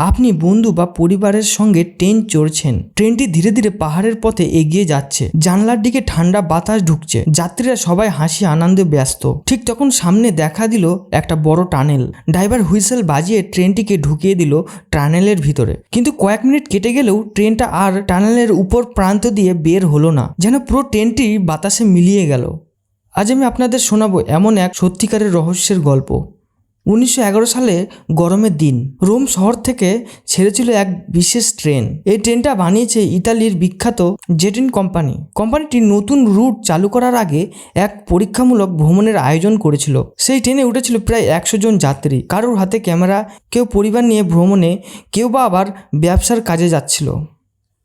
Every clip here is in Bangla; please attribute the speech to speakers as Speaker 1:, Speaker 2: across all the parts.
Speaker 1: আপনি বন্ধু বা পরিবারের সঙ্গে ট্রেন চড়ছেন। ট্রেনটি ধীরে ধীরে পাহাড়ের পথে এগিয়ে যাচ্ছে। জানলার দিকে ঠান্ডা বাতাস ঢুকছে। যাত্রীরা সবাই হাসি আনন্দে ব্যস্ত। ঠিক তখন সামনে দেখা দিল একটা বড় টানেল। ড্রাইভার হুইসেল বাজিয়ে ট্রেনটিকে ঢুকিয়ে দিল টানেলের ভিতরে। কিন্তু কয়েক মিনিট কেটে গেলেও ট্রেনটা আর টানেলের উপর প্রান্ত দিয়ে বের হলো না। যেন পুরো ট্রেনটি বাতাসে মিলিয়ে গেল। আজ আমি আপনাদের শোনাবো এমন এক সত্যিকারের রহস্যের গল্প। উনিশশো এগারো সালে গরমের দিন। রোম শহর থেকে ছেড়েছিল এক বিশেষ ট্রেন। এই ট্রেনটা বানিয়েছে ইতালির বিখ্যাত জেটিন কোম্পানি। কোম্পানিটি নতুন রুট চালু করার আগে এক পরীক্ষামূলক ভ্রমণের আয়োজন করেছিল। সেই ট্রেনে উঠেছিল প্রায় একশো জন যাত্রী। কারোর হাতে ক্যামেরা, কেউ পরিবার নিয়ে ভ্রমণে, কেউ বা আবার ব্যবসার কাজে যাচ্ছিল।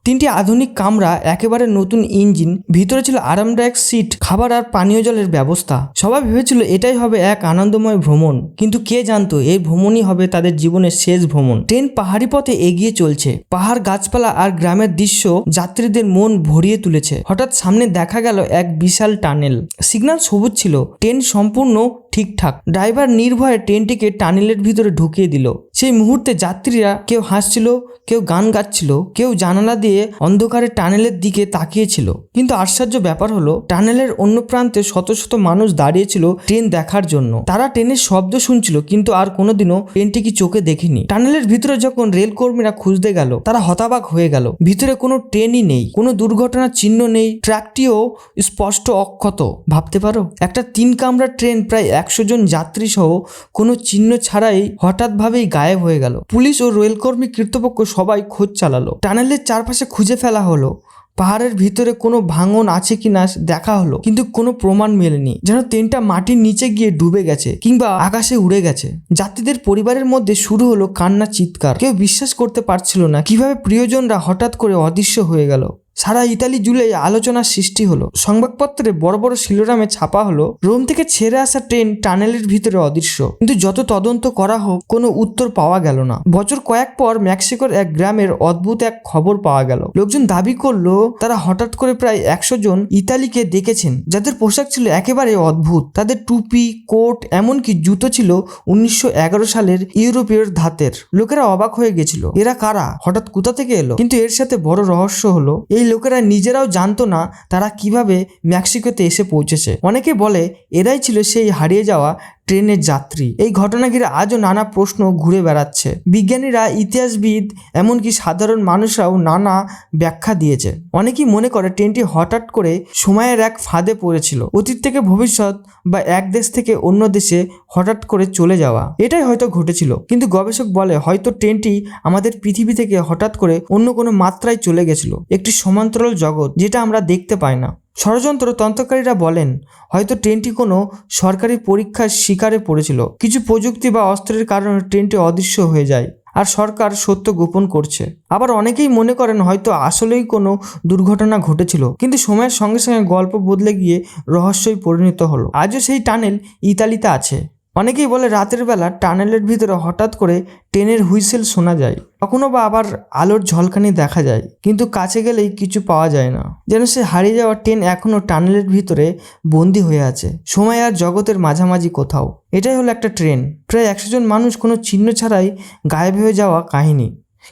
Speaker 1: তিনটি আধুনিক কামরা, একেবারে নতুন ইঞ্জিন, ভিতরে ছিল আরামদায়ক সিট, খাবার আর পানীয় জলের ব্যবস্থা। সবাই ভেবেছিল এটাই হবে এক আনন্দময় ভ্রমণ, কিন্তু কে জানতো এই ভ্রমণই হবে তাদের জীবনের শেষ ভ্রমণ। ট্রেন পাহাড়ি পথে এগিয়ে চলছে। পাহাড় গাছপালা আর গ্রামের দৃশ্য যাত্রীদের মন ভরিয়ে তুলেছে। হঠাৎ সামনে দেখা গেল এক বিশাল টানেল। সিগন্যাল সবুজ ছিল। ট্রেন সম্পূর্ণ ঠিকঠাক। ড্রাইভার নির্ভয়ে ট্রেনটিকে টানেলের ভিতরে ঢুকিয়ে দিল। সেই মুহূর্তে যাত্রীরা কেউ হাসছিল, কেউ গান গাচ্ছিল, কেউ জানালা দিয়ে অন্ধকারে টানেলের দিকে তাকিয়েছিল। কিন্তু আশ্চর্য ব্যাপার হলো, টানেলের অন্য প্রান্তে শত শত মানুষ দাঁড়িয়েছিল ট্রেন দেখার জন্য। তারা ট্রেনের শব্দ শুনছিল, কিন্তু আর কোনোদিনও ট্রেনটি কি চোখে দেখেনি। টানেলের ভিতরে যখন রেল কর্মীরা খুঁজতে গেল, তারা হতাবাক হয়ে গেল। ভিতরে কোনো ট্রেনই নেই, কোনো দুর্ঘটনার চিহ্ন নেই, ট্র্যাকটিও স্পষ্ট অক্ষত। ভাবতে পারো, একটা তিন কামরা ট্রেন প্রায় একশো জন যাত্রী সহ কোনো চিহ্ন ছাড়াই হঠাৎভাবেই গায়েব হয়ে গেল। পুলিশ ও রেলকর্মী কর্তৃপক্ষ সবাই খোঁজ চালালো। টানেলের চারপাশে খুঁজে ফেলা হলো। পাহাড়ের ভিতরে কোনো ভাঙন আছে কি না দেখা হলো, কিন্তু কোনো প্রমাণ মেলেনি। যেন ট্রেনটা মাটির নিচে গিয়ে ডুবে গেছে কিংবা আকাশে উড়ে গেছে। যাত্রীদের পরিবারের মধ্যে শুরু হলো কান্না চিৎকার। কেউ বিশ্বাস করতে পারছিল না কীভাবে প্রিয়জনরা হঠাৎ করে অদৃশ্য হয়ে গেল। সারা ইতালি জুড়ে আলোচনার সৃষ্টি হলো। সংবাদপত্রে বড় বড় শিরোনামে ছাপা হলো, রোম থেকে ছেড়ে আসা ট্রেন টানেলের ভিতরে অদৃশ্য। কিন্তু যত তদন্ত করা হোক, কোনো উত্তর পাওয়া গেল না। বছর কয়েক পর মেক্সিকোর এক গ্রামের অদ্ভুত এক খবর পাওয়া গেল। লোকজন দাবি করল, তারা হঠাৎ করে প্রায় একশো জন ইতালিকে দেখেছেন, যাদের পোশাক ছিল একেবারে অদ্ভুত। তাদের টুপি, কোট, এমনকি জুতো ছিল উনিশশো এগারো সালের ইউরোপীয় ধাতের। লোকেরা অবাক হয়ে গেছিল, এরা কারা? হঠাৎ কোথা থেকে এলো? কিন্তু এর সাথে বড় রহস্য হলো, এই লোকেরা নিজেরাও জানতো না তারা কীভাবে মেক্সিকোতে এসে পৌঁছেছে। অনেকে বলে, এরাই ছিল সেই হারিয়ে যাওয়া ট্রেনের যাত্রী। এই ঘটনা ঘিরে আজও নানা প্রশ্ন ঘুরে বেড়াচ্ছে। বিজ্ঞানীরা ইতিহাসবিদ, এমনকি সাধারণ মানুষরাও নানা ব্যাখ্যা দিয়েছে। অনেকেই মনে করে ট্রেনটি হঠাৎ করে সময়ের এক ফাঁদে পড়েছিল। অতীত থেকে ভবিষ্যৎ বা এক দেশ থেকে অন্য দেশে হঠাৎ করে চলে যাওয়া। এটাই হয়তো ঘটেছিল। কিন্তু গবেষক বলে, হয়তো ট্রেনটি আমাদের পৃথিবী থেকে হঠাৎ করে অন্য কোনো মাত্রায় চলে গেছিল। একটি সমান্তরাল জগৎ, যেটা আমরা দেখতে পাই না। ষড়যন্ত্র তন্ত্রকারীরা বলেন, হয়তো ট্রেনটি কোনো সরকারি পরীক্ষার শিকারে পড়েছিল। কিছু প্রযুক্তি বা অস্ত্রের কারণে ট্রেনটি অদৃশ্য হয়ে যায় আর সরকার সত্য গোপন করছে। আবার অনেকেই মনে করেন হয়তো আসলেই কোনো দুর্ঘটনা ঘটেছিল, কিন্তু সময়ের সঙ্গে সঙ্গে গল্প বদলে গিয়ে রহস্যই পরিণত হলো। আজও সেই টানেল ইতালিতে আছে। অনেকেই বলে রাতের বেলা টানেলের ভিতরে হঠাৎ করে ট্রেনের হুইসেল শোনা যায়। কখনো বা আবার আলোর ঝলকানি দেখা যায়, কিন্তু কাছে গেলেই কিছু পাওয়া যায় না। যেন সে হারিয়ে যাওয়া ট্রেন এখনও টানেলের ভিতরে বন্দি হয়ে আছে। সময় আর জগতের মাঝামাঝি কোথাও। এটাই হলো একটা ট্রেন। প্রায় একশো জন মানুষ কোনো চিহ্ন ছাড়াই গায়েব হয়ে যাওয়া কাহিনী।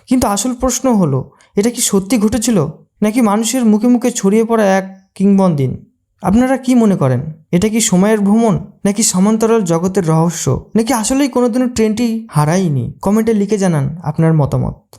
Speaker 1: কিন্তু আসল প্রশ্ন হলো, এটা কি সত্যি ঘটেছিল? নাকি মানুষের মুখে মুখে ছড়িয়ে পড়া এক কিংবন্দিন আপনারা কি মনে করেন? এটা কি সময়ের ভ্রমণ? নাকি সমান্তরাল জগতের রহস্য? নাকি আসলেই কোনোদিনও ট্রেনটি হারায়নি? কমেন্টে লিখে জানান আপনার মতামত।